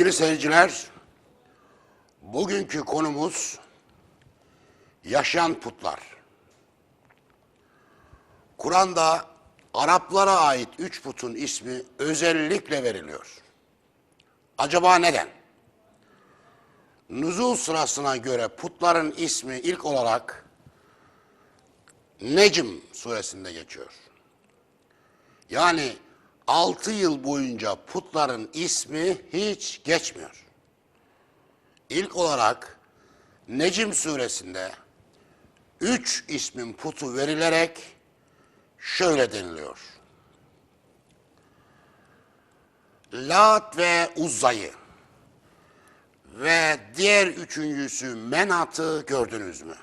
Sevgili seyirciler, bugünkü konumuz yaşayan putlar. Kur'an'da Araplara ait üç putun ismi özellikle veriliyor. Acaba neden? Nüzul sırasına göre putların ismi ilk olarak Necm suresinde geçiyor. Yani altı yıl boyunca putların ismi hiç geçmiyor. İlk olarak Necm suresinde üç ismin putu verilerek şöyle deniliyor. Lat ve Uzza'yı ve diğer üçüncüsü Menat'ı gördünüz mü?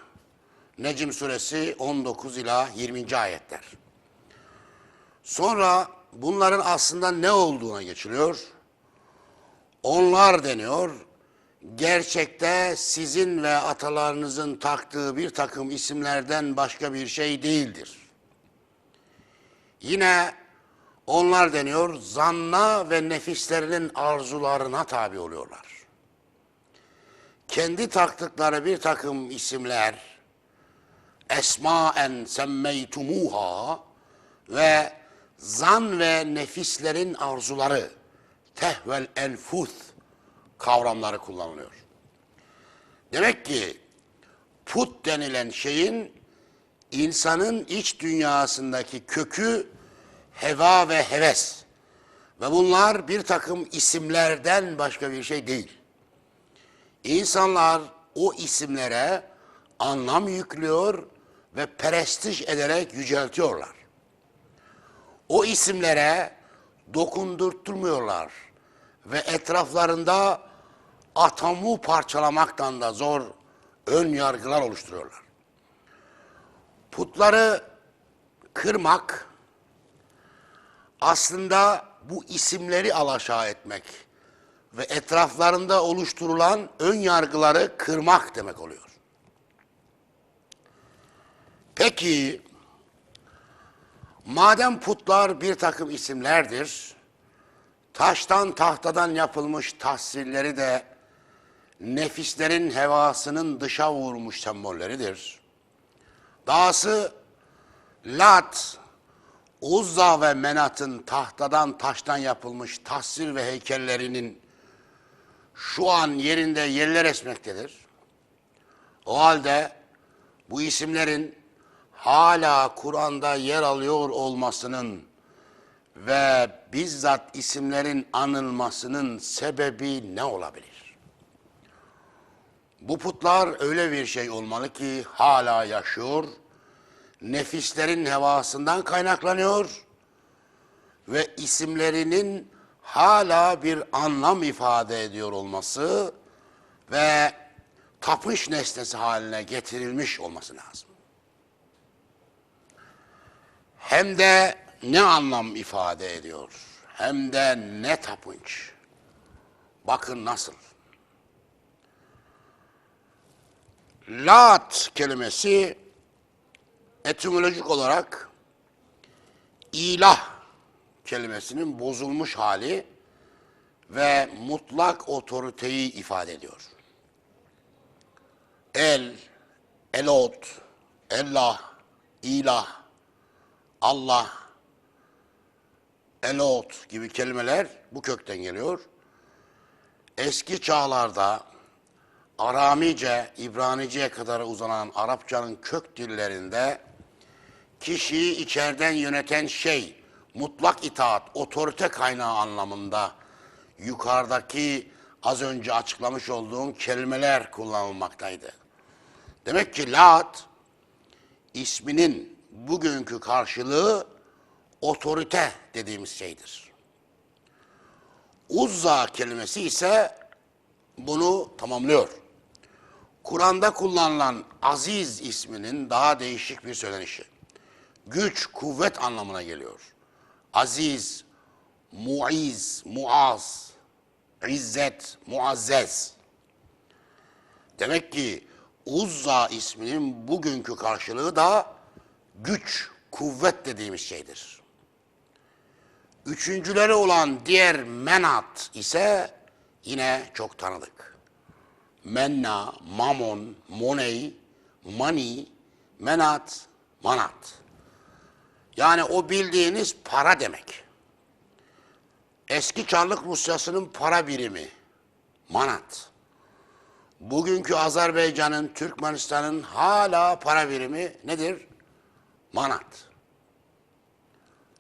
Necm suresi 19 ila 20. ayetler. Sonra bunların aslında ne olduğuna geçiliyor. Onlar deniyor. Gerçekte sizin ve atalarınızın taktığı bir takım isimlerden başka bir şey değildir. Yine onlar deniyor zanna ve nefislerinin arzularına tabi oluyorlar. Kendi taktıkları bir takım isimler esmaen semmeytumuha ve zan ve nefislerin arzuları tehvel enfuth kavramları kullanılıyor. Demek ki put denilen şeyin insanın iç dünyasındaki kökü heva ve heves. Ve bunlar bir takım isimlerden başka bir şey değil. İnsanlar o isimlere anlam yüklüyor ve perestij ederek yüceltiyorlar. O isimlere dokundurtmuyorlar ve etraflarında atomu parçalamaktan da zor ön yargılar oluşturuyorlar. Putları kırmak aslında bu isimleri alaşağı etmek ve etraflarında oluşturulan ön yargıları kırmak demek oluyor. Peki madem putlar bir takım isimlerdir, taştan tahtadan yapılmış tasvirleri de nefislerin hevasının dışa vurmuş sembolleridir. Dahası Lat, Uzza ve Menat'ın tahtadan taştan yapılmış tasvir ve heykellerinin şu an yerinde yerler esmektedir. O halde bu isimlerin hala Kur'an'da yer alıyor olmasının ve bizzat isimlerin anılmasının sebebi ne olabilir? Bu putlar öyle bir şey olmalı ki hala yaşıyor, nefislerin hevasından kaynaklanıyor ve isimlerinin hala bir anlam ifade ediyor olması ve tapış nesnesi haline getirilmiş olması lazım. Hem de ne anlam ifade ediyor, hem de ne tapınç. Bakın nasıl. Lat kelimesi etimolojik olarak ilah kelimesinin bozulmuş hali ve mutlak otoriteyi ifade ediyor. El, elot, ellah, ilah, Allah, elot gibi kelimeler bu kökten geliyor. Eski çağlarda Aramice, İbranice'ye kadar uzanan Arapçanın kök dillerinde kişiyi içeriden yöneten şey, mutlak itaat, otorite kaynağı anlamında yukarıdaki az önce açıklamış olduğum kelimeler kullanılmaktaydı. Demek ki Lat isminin bugünkü karşılığı otorite dediğimiz şeydir. Uzza kelimesi ise bunu tamamlıyor. Kur'an'da kullanılan aziz isminin daha değişik bir söylenişi. Güç, kuvvet anlamına geliyor. Aziz, muiz, muaz, izzet, muazzez. Demek ki Uzza isminin bugünkü karşılığı da güç, kuvvet dediğimiz şeydir. Üçüncüleri olan diğer menat ise yine çok tanıdık. Menna, Mamon, Money, Money, Menat, Manat. Yani o bildiğiniz para demek. Eski Çarlık Rusyası'nın para birimi manat. Bugünkü Azerbaycan'ın, Türkmenistan'ın hala para birimi nedir? Manat.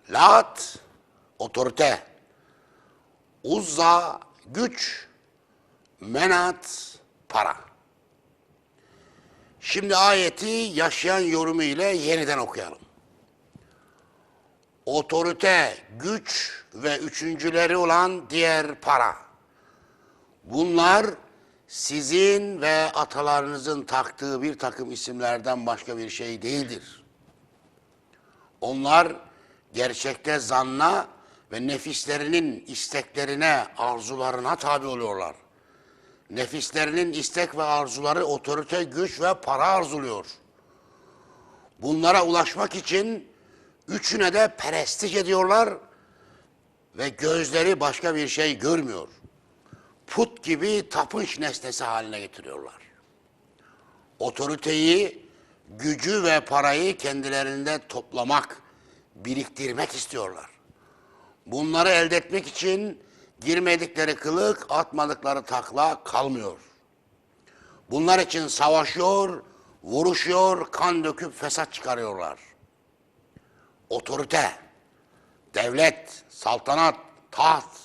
Lat, otorite. Uzza, güç. Menat, para. Şimdi ayeti yaşayan yorumu ile yeniden okuyalım otorite, güç ve üçüncüleri olan diğer para. Bunlar sizin ve atalarınızın taktığı bir takım isimlerden başka bir şey değildir. Onlar gerçekte zanna ve nefislerinin isteklerine, arzularına tabi oluyorlar. Nefislerinin istek ve arzuları otorite, güç ve para arzuluyor. Bunlara ulaşmak için Üçüne de perestiş ediyorlar ve gözleri başka bir şey görmüyor. Put gibi tapınç nesnesi haline getiriyorlar. Otoriteyi, gücü ve parayı kendilerinde toplamak, biriktirmek istiyorlar. Bunları elde etmek için girmedikleri kılık, atmadıkları takla kalmıyor. Bunlar için savaşıyor, vuruşuyor, kan döküp fesat çıkarıyorlar otorite, devlet, saltanat, taht,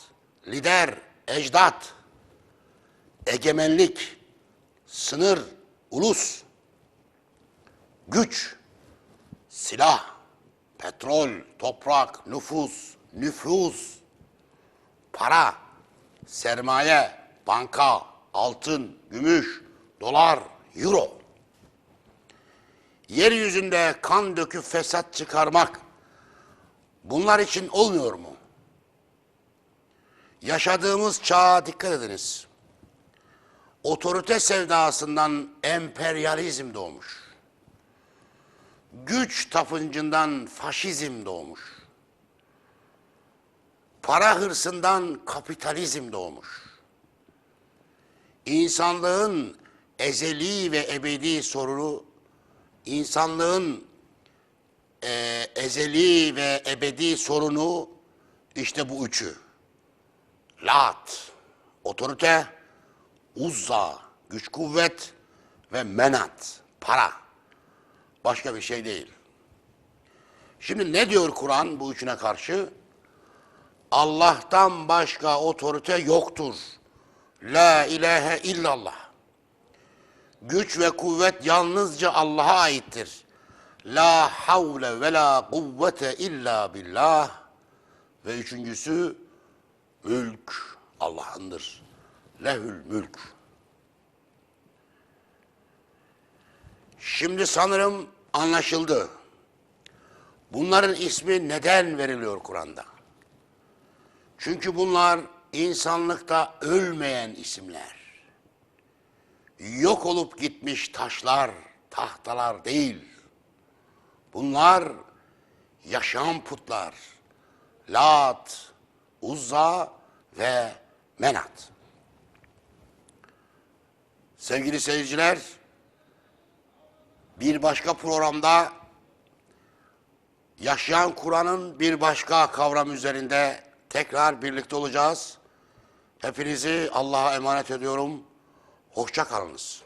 lider, ecdat, egemenlik, sınır, ulus, güç, silah, petrol, toprak, nüfus, nüfus, para, sermaye, banka, altın, gümüş, dolar, euro. Yeryüzünde kan döküp fesat çıkarmak, Bunlar için olmuyor mu? Yaşadığımız çağa dikkat ediniz. Otorite sevdasından emperyalizm doğmuş. Güç tapıncından faşizm doğmuş. Para hırsından kapitalizm doğmuş. İnsanlığın ezeli ve ebedi sorunu, insanlığın e, ezeli ve ebedi sorunu işte bu üçü. Lat, otorite, uzza, güç kuvvet ve menat, para. Başka bir şey değil. Şimdi ne diyor Kur'an bu üçüne karşı? Allah'tan başka otorite yoktur. La ilahe illallah. Güç ve kuvvet yalnızca Allah'a aittir. La havle ve la kuvvete illa billah. Ve üçüncüsü mülk Allah'ındır. Lehül mülk. Şimdi sanırım anlaşıldı. Bunların ismi neden veriliyor Kur'an'da? Çünkü bunlar insanlıkta ölmeyen isimler. Yok olup gitmiş taşlar, tahtalar değil. Bunlar yaşam putlar. Lat, Uzza ve Menat. Sevgili seyirciler, bir başka programda yaşayan Kur'an'ın bir başka kavram üzerinde tekrar birlikte olacağız. Hepinizi Allah'a emanet ediyorum. Hoşça kalınız.